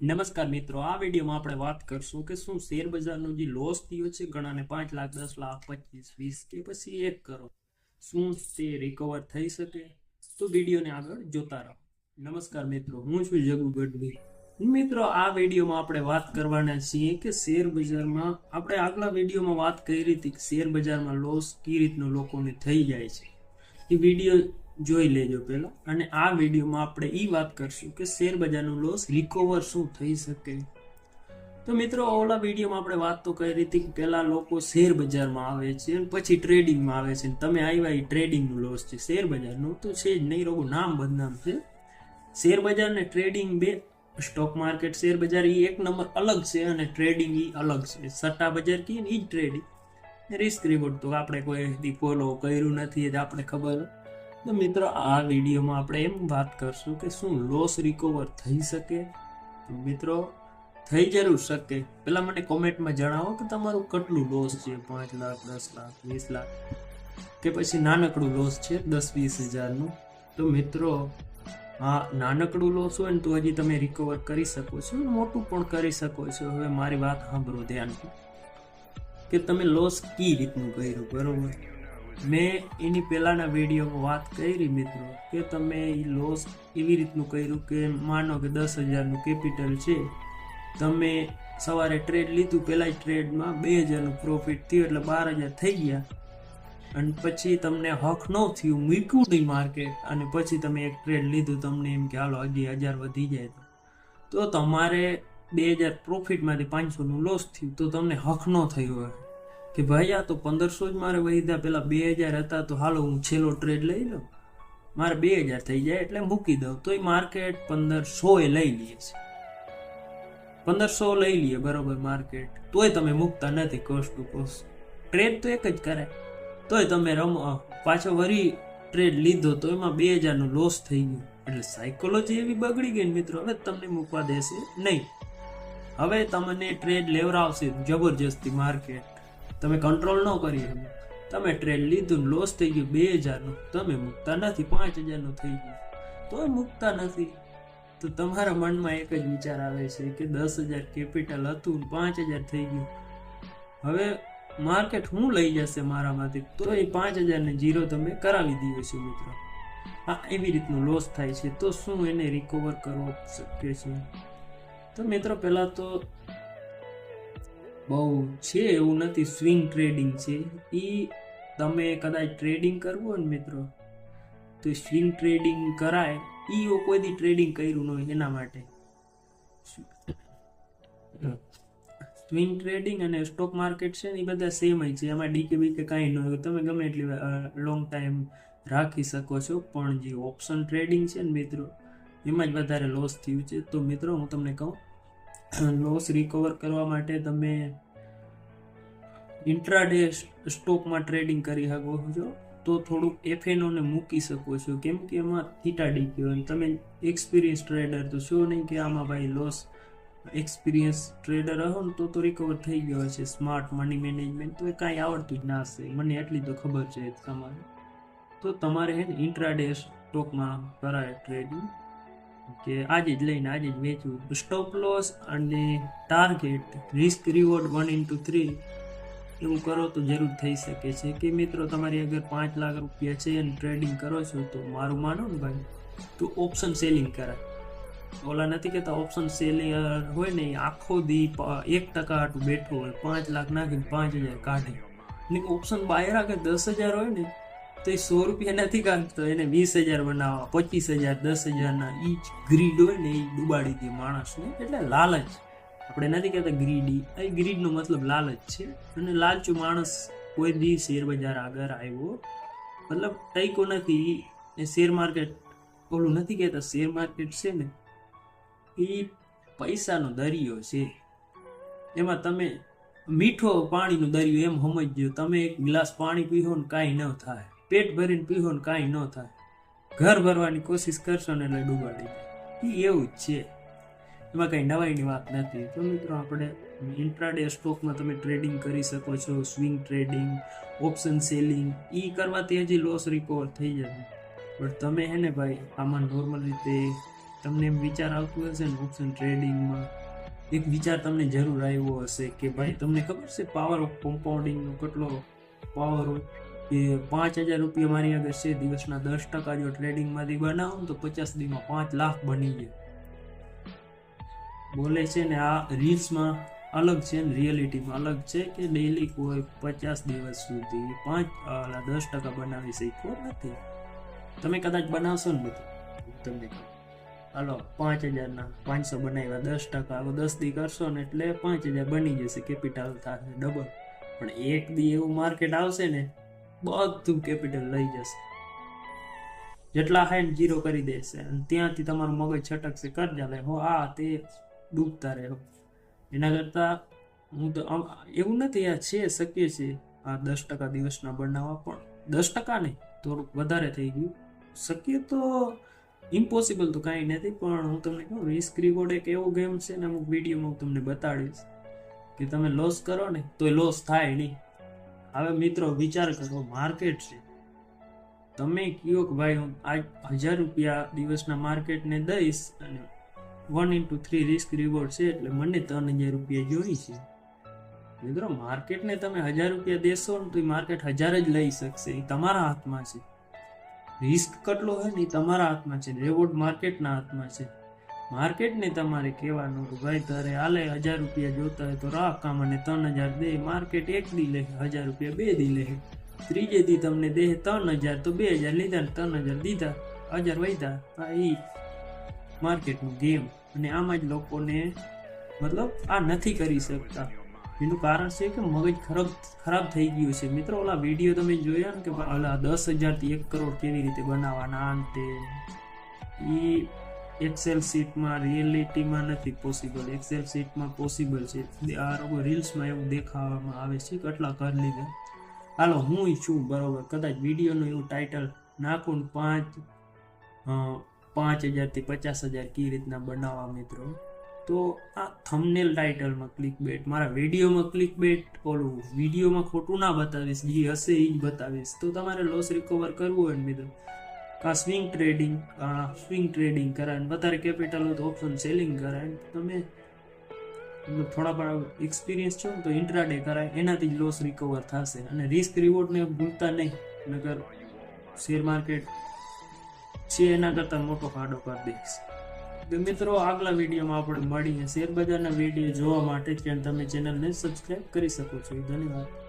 નમસ્કાર મિત્રો, આ વિડીયોમાં આપણે વાત કરશું કે શું શેર બજારનો જે લોસ થયો છે, ઘણાને પાંચ લાખ, દસ લાખ, પચીસ, વીસ કે પછી એક કરોડ. શું તે રિકવર થઈ શકે? તો વિડીયોને આગળ જોતા રહો. નમસ્કાર મિત્રો, હું છું જગુ ગઢવી. મિત્રો, આ વિડીયોમાં આપણે વાત કરવાના છીએ કે શેર બજારમાં આપણે આગલા વિડીયોમાં વાત કરી હતી કે શેર બજારમાં લોસ કઈ રીતનો લોકોને થઈ જાય છે. એ વીડિયો જોઈ લેજો પહેલા. અને આ વિડીયોમાં આપણે એ વાત કરશું કે શેર બજારનું લોસ રિકવર શું થઈ શકે. તો મિત્રો, ઓલા વિડીયોમાં આપણે વાત તો કરી હતી કે પહેલા લોકો શેર બજારમાં આવે છે પછી ટ્રેડિંગમાં આવે છે. તમે આવ્યા એ ટ્રેડિંગનું લોસ છે. શેર બજારનું તો છે જ નહીં રોગું નામ બદનામ છે. શેર બજાર ને ટ્રેડિંગ બે. સ્ટોક માર્કેટ શેર બજાર એ એક નંબર અલગ છે અને ટ્રેડિંગ એ અલગ છે. સટ્ટા બજાર કહીએ ને એ જ ટ્રેડિંગ રિસ્ક રિવોર્ડ તો આપણે કોઈ ફોલો કર્યું નથી, એ આપણે ખબર. તો મિત્રો, આ વિડીયોમાં આપણે એમ વાત કરશું કે શું લોસ રિકવર થઈ શકે? મિત્રો, થઈ જરૂર શકે. પહેલાં મને કોમેન્ટમાં જણાવો કે તમારું કેટલું લોસ છે? પાંચ લાખ, દસ લાખ, વીસ લાખ કે પછી નાનકડું લોસ છે? દસ, વીસ હજારનું. તો મિત્રો હા નાનકડું લોસ હોય ને તો હજી તમે રિકવર કરી શકો છો મોટું પણ કરી શકો છો. હવે મારી વાત સાંભળો ધ્યાનથી કે તમે લોસ કઈ રીતનું કર્યું? બરોબર? મેં એની પહેલાંના વિડીયોમાં વાત કરી મિત્રો કે તમે એ લોસ એવી રીતનું કર્યું કે માનો કે દસ હજારનું કેપિટલ છે. તમે સવારે ટ્રેડ લીધું પહેલાં ટ્રેડમાં બે હજારનું પ્રોફિટ થયું એટલે બાર હજાર થઈ ગયા. અને પછી તમને હક ન થયું, મૂક્યું નહીં માર્કેટ અને પછી તમે એક ટ્રેડ લીધું, તમને એમ કે હાલો હજી હજાર વધી જાય તો. તમારે બે હજાર પ્રોફિટમાંથી પાંચસોનું લોસ થયું, તો તમને હક ન થયું હોય કે ભાઈ, આ તો પંદરસો જ મારે વહીધા પેલા બે હજાર હતા તો હાલો હું છેલ્લો ટ્રેડ લઈ લઉં મારે બે હજાર થઈ જાય એટલે મૂકી દઉં. તો એ માર્કેટ પંદરસો એ લઈ લે છે. પંદરસો લઈ લઈએ બરોબર માર્કેટ તોય તમે મૂકતા નથી કોસ્ટ ટુ કોસ્ટ ટ્રેડ તો એક જ કરે. તોય તમે રમો પાછો વરી ટ્રેડ લીધો તો એમાં બે હજારનો લોસ થઈ ગયું. એટલે સાયકોલોજી એવી બગડી ગઈ મિત્રો. હવે તમને મૂકવા દેશે નહીં. હવે તમને ટ્રેડ લેવડાવશે જબરજસ્તી માર્કેટ તમે કંટ્રોલ ન કરી શકો. તમે ટ્રેન લીધું લોસ થઈ ગયું, બે હજારનું. તમે મૂકતા નથી, પાંચ હજારનું થઈ ગયું. તોય મૂકતા નથી. તો તમારા મનમાં એક જ વિચાર આવે છે કે દસ હજાર કેપિટલ હતું પાંચ હજાર થઈ ગયું. હવે માર્કેટ શું લઈ જશે મારામાંથી? તો એ પાંચ હજારને જીરો તમે કરાવી દીધો છો મિત્રો. આ એવી રીતનું લોસ થાય છે. તો શું એને રિકવર કરવો શક્ય છે? તો મિત્રો, પહેલાં તો બહુ છે એવું નથી સ્વિંગ ટ્રેડિંગ છે. એ તમે કદાચ ટ્રેડિંગ કરવું હોય ને મિત્રો, તો સ્વિંગ ટ્રેડિંગ કરાય. એ કોઈ દી ટ્રેડિંગ કર્યું ન હોય એના માટે. સ્વિંગ ટ્રેડિંગ અને સ્ટોક માર્કેટ છે ને એ બધા સેમ જ છે. એમાં ડીકે બીકે કાંઈ ન હોય. તમે ગમે એટલી લોંગ ટાઈમ રાખી શકો છો. પણ જે ઓપ્શન ટ્રેડિંગ છે ને મિત્રો, એમાં જ વધારે લોસ થયું છે. તો મિત્રો, હું તમને કહું લોસ રિકવર કરવા માટે તમે ઇન્ટ્રાડે સ્ટોકમાં ટ્રેડિંગ કરી શકો છો. તો થોડુંક એફએનઓને મૂકી શકો છો. કેમ કે એમાં થીટા ડીકી હોય તમે એક્સપિરિયન્સ ટ્રેડર તો શું નહીં કે આમાં ભાઈ લોસ એક્સપિરિયન્સ ટ્રેડર હો ને તો તો રિકવર થઈ ગયો છે સ્માર્ટ મની મેનેજમેન્ટ તો એ કાંઈ આવડતું જ ના હશે. મને એટલી તો ખબર છે તમારે. તો તમારે હે ને ઇન્ટ્રાડે સ્ટોકમાં કરાય ટ્રેડિંગ કે આજે જ લઈને આજે જ વેચવું. સ્ટોપ લોસ અને target risk reward one into three એવું કરો તો જરૂર થઈ શકે છે. કે મિત્રો, તમારી અગર પાંચ લાખ રૂપિયા છે અને ટ્રેડિંગ કરો છો, તો મારું માનો ને ભાઈ, તો ઓપ્શન સેલિંગ કરાય. ઓલા નથી કહેતા ઓપ્શન સેલિંગ હોય ને આખો દી એક ટકા હાટું બેઠો હોય. પાંચ લાખ નાખીને પાંચ હજાર કાઢે. ને ઓપ્શન બાય રાખે દસ હજાર હોય ને તો એ સો રૂપિયા નથી કાઢતો એને વીસ હજાર બનાવવા, પચીસ હજાર, દસ હજારના, ઈ જ ગ્રીડ હોય ને એ ડૂબાડી દે માણસને. એટલે લાલચ આપણે નથી કહેતા ગ્રીડી. એ ગ્રીડનો મતલબ લાલચ છે. અને લાલચું માણસ કોઈ બી શેર બજાર આગળ આવ્યો. મતલબ ટૈકો નથી. એ શેર માર્કેટ ઓલું નથી કહેતા, શેર માર્કેટ છે ને એ પૈસાનો દરિયો છે. એમાં તમે મીઠો પાણીનો દરિયો એમ સમજજો. તમે એક ગ્લાસ પાણી પીવો ને કાંઈ ન થાય. પેટ ભરીને પીવો ને કાંઈ ન થાય. ઘર ભરવાની કોશિશ કરશો ને એટલે ડૂબાડી એ એવું જ છે. એમાં કંઈ નવાઈની વાત નથી. તો મિત્રો આપણે ઇન્ટ્રાડે સ્ટોકમાં તમે ટ્રેડિંગ કરી શકો છો સ્વિંગ ટ્રેડિંગ ઓપ્શન સેલિંગ એ કરવાથી હજી લોસ રિકવર થઈ જશે. પણ તમે હે ને ભાઈ, આમાં નોર્મલ રીતે તમને એમ વિચાર આવતું હશે ને ઓપ્શન ટ્રેડિંગમાં એક વિચાર તમને જરૂર આવ્યો હશે કે ભાઈ, તમને ખબર છે પાવર ઓફ કમ્પાઉન્ડિંગનો કેટલો પાવર હોય? કે પાંચ હજાર રૂપિયા મારી આગળ છે, દિવસના દસ ટકા જો ટ્રેડિંગમાંથી બનાવો તો પચાસ દીમાં પાંચ લાખ બની જાય બોલે છે ને, આ રીલ્સમાં અલગ છે ને રિયલિટીમાં અલગ છે કે ડેલી કોઈ પચાસ દિવસ સુધી પાંચ દસ ટકા બનાવી શક્યો નથી? તમે કદાચ બનાવશો ને બધું? તમને હાલો, પાંચ હજારના પાંચસો બનાવ્યા, દસ ટકા. હવે દસ દી કરશો ને એટલે પાંચ હજાર બની જશે. કેપિટલ થશે ડબલ પણ એક દી એવું માર્કેટ આવશે ને બધું કેપિટલ લઈ જશે. જેટલા હાઈ ને જીરો કરી દેશે. અને ત્યાંથી તમારું મગજ છટકશે. કરજા લે હો, આ તે ડૂબતા રહે. એના કરતાં હું તો એવું નથી, આ છે, શક્ય છે. આ દસ ટકા દિવસના બનાવવા પણ. દસ ટકા નહીં, થોડુંક વધારે થઈ ગયું. શક્ય તો ઇમ્પોસિબલ તો કાંઈ નથી, પણ હું તમને કહું રિસ્ક રિવોર્ડ એક એવો ગેમ છે ને, અમુક વિડીયોમાં હું તમને બતાડીશ. કે તમે લોસ કરો ને તો લોસ થાય નહીં. હવે મિત્રો, વિચાર કરો, માર્કેટ છે. તમે કયો કે ભાઈ, હું આ હજાર રૂપિયા દિવસના માર્કેટને દઈશ અને one into three risk reward છે એટલે મને ત્રણ હજાર રૂપિયા જોઈ છે. મિત્રો, માર્કેટને તમે હજાર રૂપિયા દેશો ને તો એ માર્કેટ હજાર જ લઈ શકશે. એ તમારા હાથમાં છે. રિસ્ક કેટલો હોય ને એ તમારા હાથમાં છે. રેવોર્ડ માર્કેટના હાથમાં છે. માર્કેટને તમારે કહેવાનું કે ભાઈ તારે હાલે હજાર રૂપિયા જોતા હોય તો રાખ કામ અને ત્રણ હજાર દે. માર્કેટ એક દી લે, હજાર રૂપિયા બે દી લે. ત્રીજે દી તમને દે, ત્રણ હજાર તો બે હજાર લીધા ને ત્રણ હજાર દીધા. હજાર વધ્યા આ એ માર્કેટનું ગેમ. અને આમાં જ લોકોને મતલબ આ નથી કરી શકતા. એનું કારણ છે કે મગજ ખરાબ ખરાબ થઈ ગયું છે. મિત્રો, ઓલા વીડિયો તમે જોયા ને કે ઓલા દસ હજારથી એક કરોડ કેવી રીતે બનાવવાના આમ તે એ એક્સેલ શીટમાં રિયલિટીમાં નથી પોસિબલ એક્સેલ શીટમાં પોસિબલ છે. આ લોકો રીલ્સમાં એવું દેખાવામાં આવે છે કેટલા ઘર લીધા. હાલો, હું છું, બરાબર. કદાચ વિડીયોનું એવું ટાઇટલ નાખું પાંચ પાંચ હજારથી પચાસ હજાર કઈ રીતના બનાવવા મિત્રો. તો આ થમનેલ ટાઇટલમાં ક્લિક બેટ મારા વિડીયોમાં ક્લિક બેટ ઓલું વિડીયોમાં ખોટું ના બતાવીશ, જે હશે એ જ બતાવીશ. તો તમારે લોસ રિકવર કરવું હોય ને મિત્રો. કા સ્વિંગ ટ્રેડિંગ સ્વિંગ ટ્રેડિંગ કરાય વધારે કેપિટલ હોય તો ઓપ્શન સેલિંગ કરાય તમે થોડા પણ એક્સપિરિયન્સ છો ને તો ઇન્ટ્રાડે કરાય, એનાથી જ લોસ રિકવર થશે. અને રિસ્ક રિવોર્ડને ભૂલતા નહીં. નગર શેર માર્કેટ છે એના કરતાં મોટો ફાડો કરી દઈશ. તો મિત્રો, આગલા વિડીયોમાં આપણે મળીએ. શેર બજારના વીડિયો જોવા માટે તમે ચેનલને સબસ્ક્રાઈબ કરી શકો છો. ધન્યવાદ.